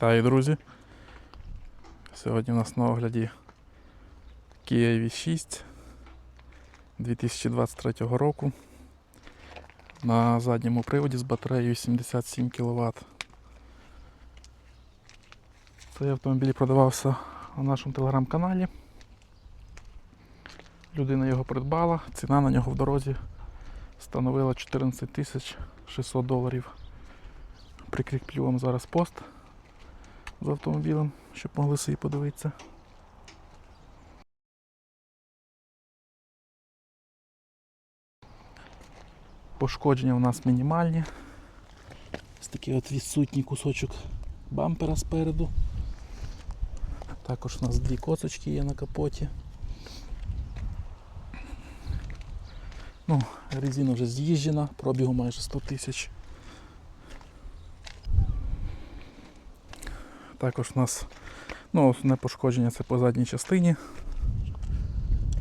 Вітаю, друзі. Сьогодні у нас на огляді Kia EV6 2023 року на задньому приводі з батареєю 77 кВт. Цей автомобіль продавався у нашому телеграм-каналі. Людина його придбала, ціна на нього в дорозі становила 14 600 доларів. Прикріплю вам зараз пост з автомобілем, щоб могли собі подивитися. Пошкодження у нас мінімальні. Ось такий от відсутній кусочок бампера спереду. Також у нас дві косочки є на капоті. Ну, резина вже з'їжджена, пробігу майже 100 тисяч. Також у нас ну, основне пошкодження це по задній частині.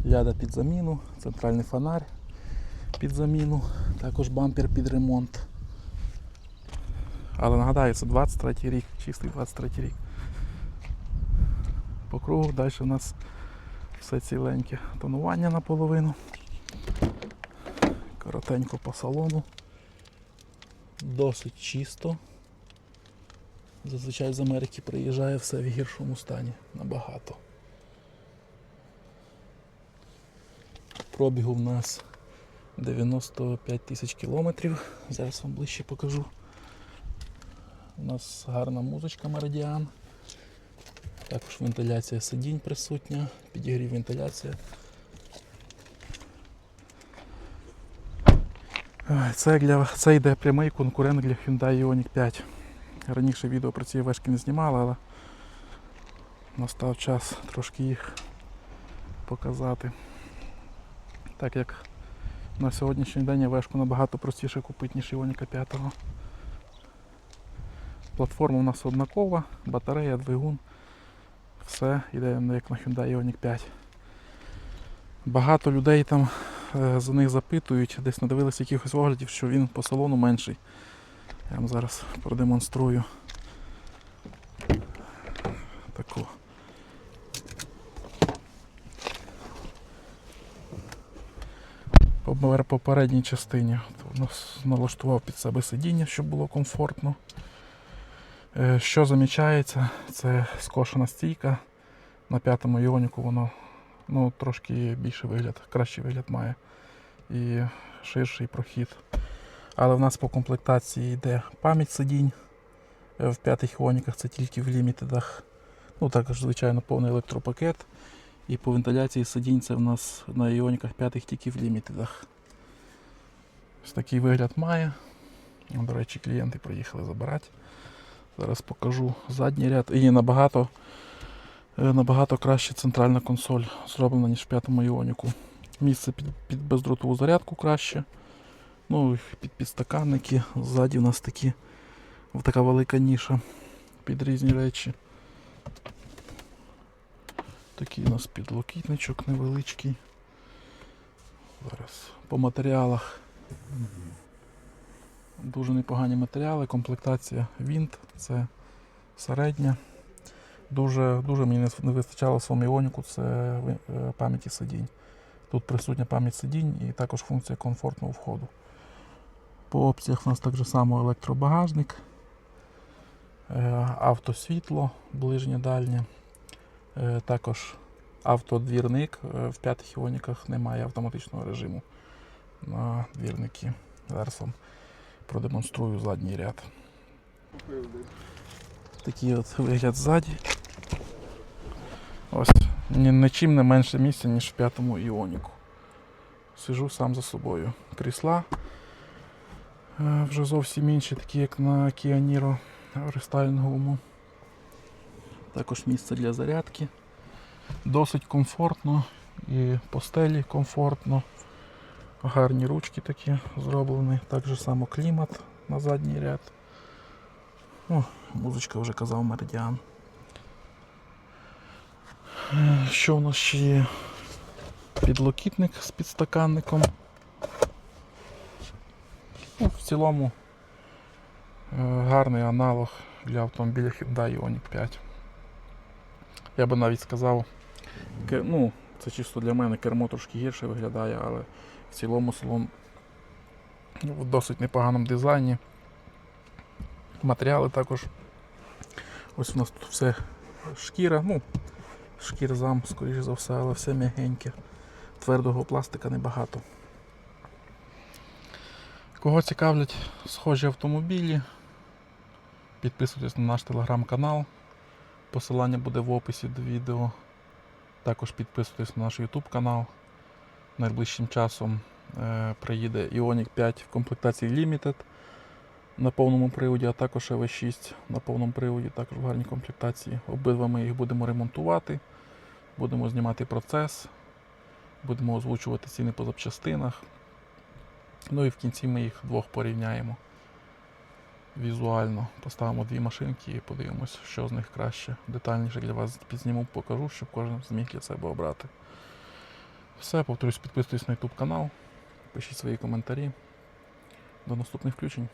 Ляда під заміну, центральний фонарь під заміну, також бампер під ремонт. Але нагадаю, це 23 рік, чистий 23 рік. По кругу далі у нас все ціленьке тонування наполовину. Коротенько по салону. Досить чисто. Зазвичай з Америки приїжджає все в гіршому стані набагато. Пробігу в нас 95 тисяч кілометрів. Зараз вам ближче покажу. У нас гарна музичка Меридіан. Також вентиляція сидінь присутня, підігрів вентиляція. Це, для, це йде прямий конкурент для Hyundai Ioniq 5. Раніше відео про ці вешки не знімали, але настав час трошки їх показати. Так як на сьогоднішній день вешку набагато простіше купити, ніж Іоніка 5. Платформа у нас однакова, батарея, двигун. Все йде як на Hyundai Ioniq 5. Багато людей там е, за них запитують, десь надивилися якихось оглядів, що він по салону менший. Я вам зараз продемонструю таку. По попередній частині налаштував під себе сидіння, щоб було комфортно. Е, Що замічається, це скошена стійка. На п'ятому іоніку воно ну, трошки більший вигляд, кращий вигляд має і ширший прохід. Але в нас по комплектації йде пам'ять сидінь. Е, В п'ятих іоніках це тільки в лімітедах. Ну також, звичайно, повний електропакет. І по вентиляції сидінь це в нас на іоніках п'ятих тільки в лімітедах. Ось такий вигляд має. До речі, клієнти приїхали забирати. Зараз покажу задній ряд. І набагато, е, набагато краще центральна консоль зроблена, ніж в п'ятому іоніку. Місце під, під бездротову зарядку краще. Ну, під підстаканники. Ззаді у нас такі, така велика ніша під різні речі. Такий у нас підлокітничок невеличкий. Зараз по матеріалах. Дуже непогані матеріали, комплектація вінт, це середня. Дуже, дуже мені не- вистачало в своєму іоніку, це е, пам'яті сидінь. Тут присутня пам'ять сидінь і також функція комфортного входу. По опціях у нас так само електробагажник, е, автосвітло, ближнє дальнє. Е, Також автодвірник. Е, В п'ятих іоніках немає автоматичного режиму на двірники. Зараз вам продемонструю задній ряд. Такий от вигляд ззаді. Ось ні- нічим не менше місця, ніж в п'ятому іоніку. Сижу сам за собою. Крісла вже зовсім інші, такі як на Kia Niro рестайлінговому. Також місце для зарядки. Досить комфортно і по стелі комфортно. Гарні ручки такі зроблені. Так же само клімат на задній ряд. О, музичка вже казав Меридіан. Е, Що у нас ще є? Підлокітник з підстаканником. Ну, в цілому е, гарний аналог для автомобіля Hyundai Ioniq 5. Я би навіть сказав, ну, це чисто для мене кермо трошки гірше виглядає, але в цілому салон в досить непоганому дизайні. Матеріали також. Ось у нас тут все шкіра, ну, шкірзам, скоріше за все, але все м'ягеньке. Твердого пластика небагато. Кого цікавлять схожі автомобілі, підписуйтесь на наш телеграм-канал. Посилання буде в описі до відео. Також підписуйтесь на наш YouTube канал. Найближчим часом е, приїде Ioniq 5 в комплектації Limited на повному приводі, а також EV6 на повному приводі, також в гарній комплектації. Обидва ми їх будемо ремонтувати, будемо знімати процес, будемо озвучувати ціни по запчастинах. Ну і в кінці ми їх двох порівняємо візуально. Поставимо дві машинки і подивимось, що з них краще. Детальніше для вас підзніму, покажу, щоб кожен зміг для себе обрати. Все, повторюсь, підписуйтесь на YouTube канал, пишіть свої коментарі. До наступних включень.